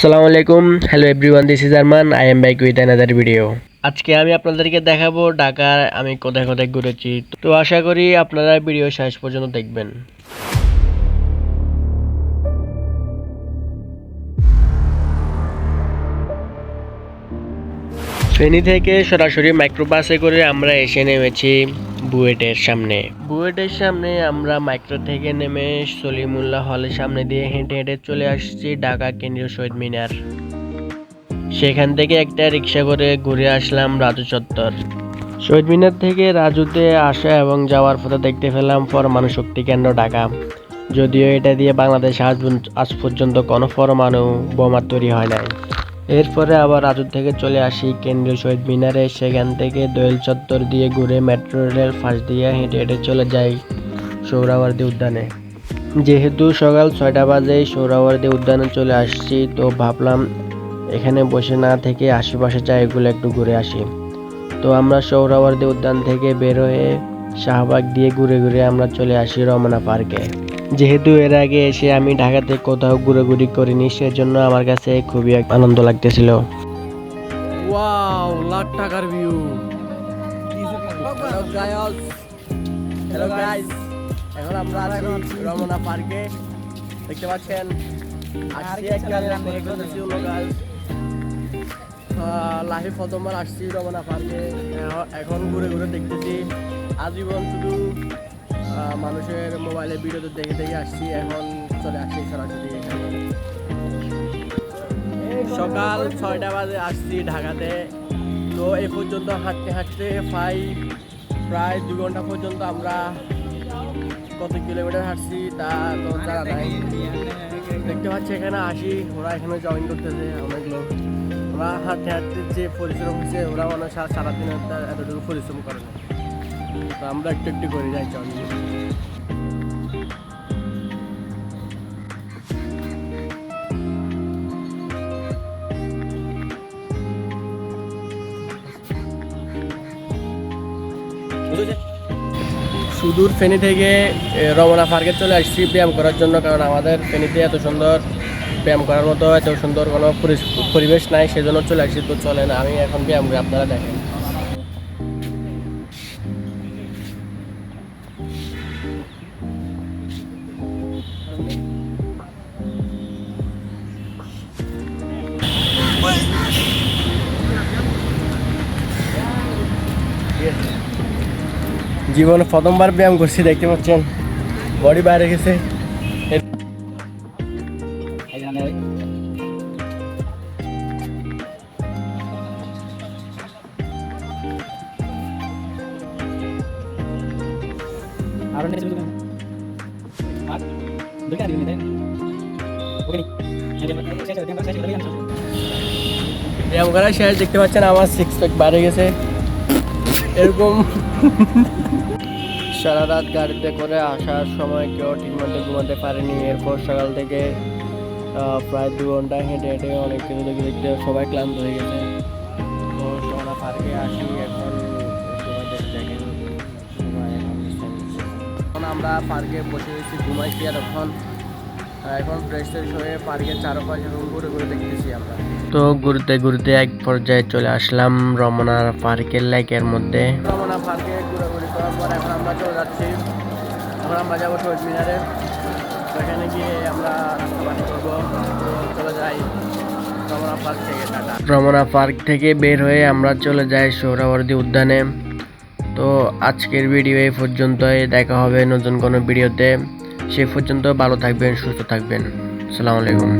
আসসালামু আলাইকুম। Hello everyone this is Arman I am back with another video আজকে আমি আপনাদেরকে দেখাবো ঢাকার আমি কোথায় কোথায় ঘুরেছি। তো আশা করি আপনারা ভিডিও শেষ পর্যন্ত দেখবেন। ফেনী থেকে সরাসরি মাইক্রোবাসে করে আমরা এসে নেমেছি। বুয়েটের সামনে। বুয়েটের সামনে আমরা মাইক্রো থেকে নেমে সলিমুল্লাহ হলের সামনে দিয়ে হেঁটে হেঁটে চলে আসছি ঢাকা কেন্দ্রীয় শহীদ মিনার। সেখান থেকে একটা রিক্সা করে ঘুরে আসলাম রাজু চত্বর। শহীদ মিনার থেকে রাজুতে আসা এবং যাওয়ার পথে দেখতে পেলাম পরমাণু শক্তি কেন্দ্র ঢাকা। যদিও এটা দিয়ে বাংলাদেশ আজ পর্যন্ত- আজ পর্যন্ত কোনো পরমাণু বোমা তৈরি হয় নাই। এরপরে আবার রাজু থেকে চলে আসি কেন্দ্রীয় শহীদ মিনারে। সেখান থেকে দোয়েল চত্বর দিয়ে ঘুরে মেট্রো রেল ফাঁস দিয়ে হেঁটে হেঁটে চলে যাই সৌরাবর্দী উদ্যানে। যেহেতু সকাল ছয়টা বাজে সৌরাবর্দী উদ্যানে চলে আসছি, তো ভাবলাম এখানে বসে না থেকে আশেপাশে জায়গাগুলো একটু ঘুরে আসি। তো আমরা সৌরাবর্দী উদ্যান থেকে বের হয়ে শাহবাগ দিয়ে ঘুরে ঘুরে আমরা চলে আসি রমনা পার্কে। যেহেতু এর আগে এসে আমি ঢাকাতে কোথাও ঘুরোঘুরি করিনি সেজন্য আমার কাছে খুবই এক আনন্দ লাগতেছিল। ওয়াও লাখ টাকার ভিউ। হ্যালো গাইস হ্যালো এখন আমরা আছি রমনা পার্কে। দেখতে পাচ্ছেন? আসছি একটা করে করতেছি হলো গাইস লাইফে প্রথমবার আসছি রমনা পার্কে। এখন ঘুরে ঘুরে দেখতেছি। আজীবন শুধু মানুষের মোবাইলে ভিডিওতে দেখে দেখে আসছি, এখন চলে আসছি সরাসরি সকাল ছয়টা বাজে আসছি ঢাকাতে। তো এই পর্যন্ত হাঁটতে হাঁটতে প্রায় প্রায় দু ঘণ্টা পর্যন্ত আমরা কত কিলোমিটার হাঁটছি তা তো নাই। দেখতে পাচ্ছি এখানে আসি, ওরা এখানে জয়েন করতেছে অনেক লোক ওরা হাঁটতে হাঁটতে যে পরিশ্রম হচ্ছে, ওরা মানে সারাদিন এতটুকু পরিশ্রম করে না। তো আমরা একটু একটু করে যাই জয়েন সুদূর ফেনী থেকে রমনা পার্কে চলে আসছি ব্যায়াম করার জন্য, কারণ আমাদের ফেনীতে এত সুন্দর ব্যায়াম করার মতো এত সুন্দর কোনো পরিবেশ নাই, সেজন্য চলে আসছি। তো চলেন, আমি এখন ব্যায়াম আপনারা দেখেন। জীবনে প্রথমবার ব্যায়াম করছি দেখতে পাচ্ছেন? বডি বাইরে গেছে আরও আর ব্যায়াম করা শেষ দেখতে পাচ্ছেন আমার সিক্স প্যাক বাড়ে গেছে। এরকম। সারা রাত গাড়িতে করে আসার সময় কেউ ঠিকমতো ঘুমাতে পারেনি। এরপর সকাল থেকে প্রায় দু ঘণ্টা হেঁটে হেঁটে অনেক কিছু দেখতে দেখতে সবাই ক্লান্ত হয়ে গেছে। তো সোনা পার্কে আসি এখন আমরা পার্কে বসে রয়েছি ঘুমাইছি আর এখন? এখন ফ্রেশ ফ্রেশ হয়ে পার্কের চারপাশে ঘুরে ঘুরে দেখতেছি আমরা। তো ঘুরতে ঘুরতে এক পর্যায়ে চলে আসলাম রমনার পার্কের লেকের মধ্যে। রমনা পার্কে করার পর এখন আমরা চলে যাচ্ছি। এখন আমরা যাব শহীদ মিনারে সেখানে গিয়ে আমরা নাস্তা করব। চলে যাই রমনা পার্ক থেকে বের হয়ে আমরা চলে যাই সোহরাওয়ার্দী উদ্যানে। তো আজকের ভিডিও এই পর্যন্তই। দেখা হবে নতুন কোনো ভিডিওতে। সে পর্যন্ত ভালো থাকবেন, সুস্থ থাকবেন। আসসালামু আলাইকুম।